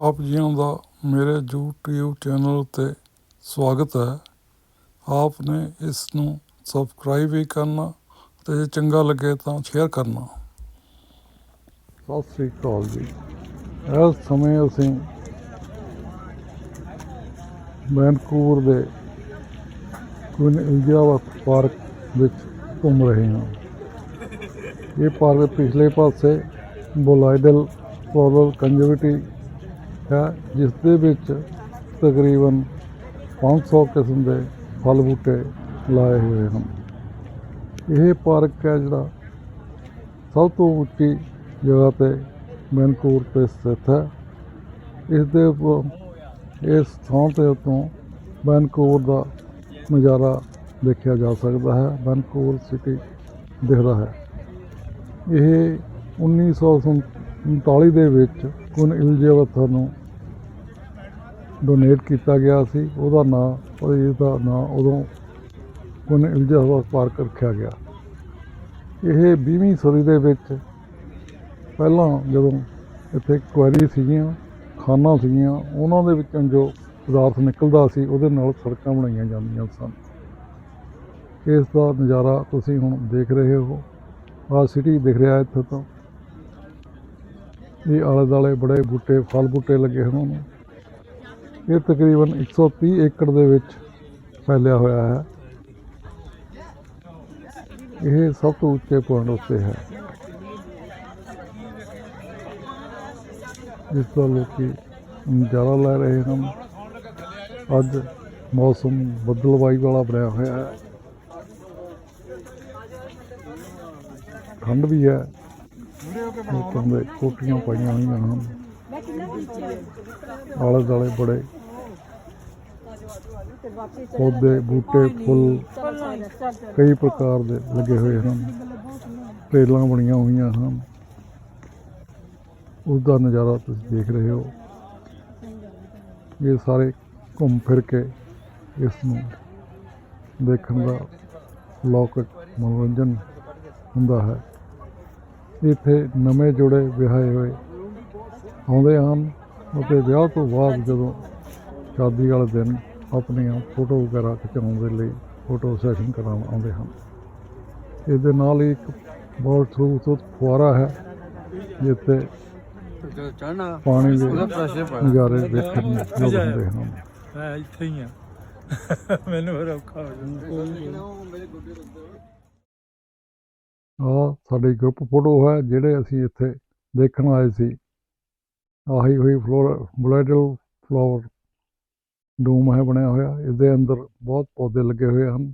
ਆਪ ਜੀਆਂ ਦਾ ਮੇਰੇ YouTube ਚੈਨਲ ਉੱਤੇ ਸਵਾਗਤ ਹੈ। ਆਪ ਨੇ ਇਸ ਨੂੰ ਸਬਸਕ੍ਰਾਈਬ ਵੀ ਕਰਨਾ ਤੇ ਜੇ ਚੰਗਾ ਲੱਗੇ ਤਾਂ ਸ਼ੇਅਰ ਕਰਨਾ। ਸਤਿ ਸ੍ਰੀ ਅਕਾਲ ਜੀ। ਇਸ ਸਮੇਂ ਅਸੀਂ ਵੈਨਕੂਵਰ ਦੇ ਕੁਇਨ ਇਲਿਜ਼ਾਬeth ਪਾਰਕ ਵਿੱਚ ਘੁੰਮ ਰਹੇ ਹਾਂ। ਇਹ ਪਾਰਕ ਪਿਛਲੇ ਪਾਸੇ ਬੋਲਾਈਡਲ ਫਲੋਰਲ ਕੰਜਰਵੇਟੀ ਹੈ, ਜਿਸ ਦੇ ਵਿੱਚ ਤਕਰੀਬਨ 500 ਕਿਸਮ ਦੇ ਫਲ ਬੂਟੇ ਲਾਏ ਹੋਏ ਹਨ। ਇਹ ਪਾਰਕ ਹੈ ਜਿਹੜਾ ਸਭ ਤੋਂ ਉੱਚੀ ਜਗ੍ਹਾ ਤੇ ਵੈਨਕੂਵਰ ਤੇ ਸਥਿਤ ਹੈ। ਇਸ ਦੇ ਉੱਪਰ, ਇਸ ਥਾਂ ਤੇ ਉਤੋਂ ਵੈਨਕੂਵਰ ਦਾ ਨਜ਼ਾਰਾ ਦੇਖਿਆ ਜਾ ਸਕਦਾ ਹੈ। ਵੈਨਕੂਵਰ ਸਿਟੀ ਦਿਖਦਾ ਹੈ। ਇਹ 1939 ਦੇ ਵਿੱਚ ਕੁਨ ਇਲਜੇਵਥ ਨੂੰ ਡੋਨੇਟ ਕੀਤਾ ਗਿਆ ਸੀ, ਉਹਦਾ ਨਾਂ ਉਹ ਇਹਦਾ ਨਾਂ ਉਦੋਂ ਕੁਨ ਇਲਜੇਵਥ ਪਾਰਕ ਰੱਖਿਆ ਗਿਆ। ਇਹ 20ਵੀਂ ਸਦੀ ਦੇ ਵਿੱਚ ਪਹਿਲਾਂ ਜਦੋਂ ਇੱਥੇ ਕੁਐਰੀ ਸੀਗੀਆਂ, ਖਾਨਾ ਸੀਗੀਆਂ, ਉਹਨਾਂ ਦੇ ਵਿੱਚੋਂ ਜੋ ਪਦਾਰਥ ਨਿਕਲਦਾ ਸੀ, ਉਹਦੇ ਨਾਲ ਸੜਕਾਂ ਬਣਾਈਆਂ ਜਾਂਦੀਆਂ ਸਨ। ਇਸ ਦਾ ਨਜ਼ਾਰਾ ਤੁਸੀਂ ਹੁਣ ਦੇਖ ਰਹੇ ਹੋ। ਆ ਸਿਟੀ ਦਿਖ ਰਿਹਾ ਇੱਥੇ ਤੋਂ। ਇਹ ਆਲੇ ਦੁਆਲੇ ਬੜੇ ਬੂਟੇ ਫਲ ਬੂਟੇ ਲੱਗੇ ਹੋਣ ਨੂੰ ਇਹ ਤਕਰੀਬਨ 130 ਏਕੜ ਦੇ ਵਿੱਚ ਫੈਲਿਆ ਹੋਇਆ ਹੈ। ਇਹ ਸਭ ਤੋਂ ਉੱਚੇ ਪੁਆਇੰਟ ਉੱਤੇ ਹੈ। ਜਿਸ ਦਾ ਲੋਕੀ ਨਜ਼ਾਰਾ ਲੈ ਰਹੇ ਹਨ। ਅੱਜ ਮੌਸਮ ਬੱਦਲਵਾਈ ਵਾਲਾ ਬਣਿਆ ਹੋਇਆ ਹੈ। ਠੰਡ ਵੀ ਹੈ। ਲੋਕਾਂ ਦੇ ਕੋਟੀਆਂ ਪਾਈਆਂ ਹੋਈਆਂ ਹਨ। ਆਲੇ ਦੁਆਲੇ ਬੜੇ ਪੌਦੇ ਬੂਟੇ ਫੁੱਲ ਕਈ ਪ੍ਰਕਾਰ ਦੇ ਲੱਗੇ ਹੋਏ ਹਨ। ਟ੍ਰੇਲਾਂ ਬਣੀਆਂ ਹੋਈਆਂ ਹਨ। ਉਸ ਦਾ ਨਜ਼ਾਰਾ ਤੁਸੀਂ ਦੇਖ ਰਹੇ ਹੋ। ਇਹ ਸਾਰੇ ਘੁੰਮ ਫਿਰ ਕੇ ਇਸ ਨੂੰ ਦੇਖਣ ਦਾ ਲੋਕ ਮਨੋਰੰਜਨ ਹੁੰਦਾ ਹੈ। ਇੱਥੇ ਨਵੇਂ ਜੋੜੇ ਵਿਆਹੇ ਹੋਏ ਆਉਂਦੇ ਹਨ ਅਤੇ ਵਿਆਹ ਤੋਂ ਬਾਅਦ ਜਦੋਂ ਸ਼ਾਦੀ ਵਾਲੇ ਦਿਨ ਆਪਣੀਆਂ ਫੋਟੋ ਵਗੈਰਾ ਖਿਚਾਉਣ ਦੇ ਲਈ ਫੋਟੋ ਸੈਸ਼ਨ ਕਰਾਉਣ ਆਉਂਦੇ ਹਨ। ਇਸ ਦੇ ਨਾਲ ਹੀ ਇੱਕ ਬਹੁਤ ਖੂਬਸੂਰਤ ਫੁਆਰਾ ਹੈ ਜਿੱਥੇ ਪਾਣੀ ਦੇ ਨਜ਼ਾਰੇ ਦੇਖਣ ਨੂੰ ਯੋਗ ਹੁੰਦੇ ਹਨ। ਮੈਂ ਇੱਥੇ ਹੀ ਆ ਮੈਨੂੰ ਫਿਰ ਔਖਾ ਹੋ ਜਾਂਦਾ। ਆਹ ਸਾਡੀ ਗਰੁੱਪ ਫੋਟੋ ਹੈ ਜਿਹੜੇ ਅਸੀਂ ਇੱਥੇ ਦੇਖਣ ਆਏ ਸੀ। ਆਹੀ ਹੋਈ ਫਲੋਰ ਬਲੈਡਲ ਫਲਾਵਰ ਡੂਮ ਹੈ ਬਣਿਆ ਹੋਇਆ ਇਸ ਦੇ ਅੰਦਰ ਬਹੁਤ ਪੌਦੇ ਲੱਗੇ ਹੋਏ ਹਨ।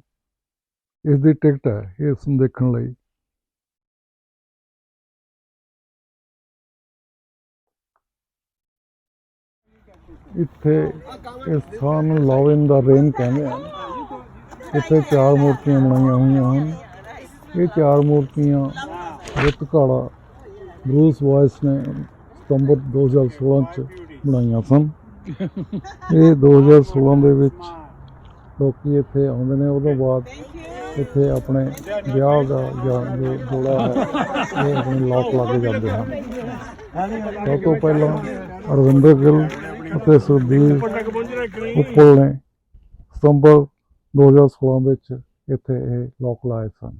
ਇਸ ਦੀ ਟਿਕਟ ਹੈ ਇਸ ਨੂੰ ਦੇਖਣ ਲਈ। ਇੱਥੇ ਇਸ ਥਾਂ ਨੂੰ ਲਵ ਇਨ ਦਾ ਰੇਨ ਕਹਿੰਦੇ ਹਨ। ਇੱਥੇ ਚਾਰ ਮੂਰਤੀਆਂ ਬਣਾਈਆਂ ਹੋਈਆਂ ਹਨ। ਇਹ ਚਾਰ ਮੂਰਤੀਆਂ ਰੁੱਤ ਘਾੜਾ ਬਰੂਸ ਵਾਇਸ ਨੇ ਸਤੰਬਰ 2016 ਚ ਬਣਾਈਆਂ ਸਨ। ਇਹ 2016 ਦੇ ਵਿੱਚ ਲੋਕੀ ਇੱਥੇ ਆਉਂਦੇ ਨੇ ਉਦੋਂ ਬਾਅਦ ਇੱਥੇ ਆਪਣੇ ਵਿਆਹ ਦਾ ਜਾਂ ਜੋ ਜੋੜਾ ਹੈ, ਇਹ ਆਪਣੇ ਲੋਕ ਲਾ ਕੇ ਜਾਂਦੇ ਹਨ। ਸਭ ਤੋਂ ਪਹਿਲਾਂ ਅਰਵਿੰਦਰ ਗਿੱਲ ਅਤੇ ਸੁਦੀਪ ਉੱਪਲ ਨੇ ਸਤੰਬਰ 2016 ਵਿੱਚ ਇੱਥੇ ਇਹ ਲੋਕ ਲਾਏ ਸਨ।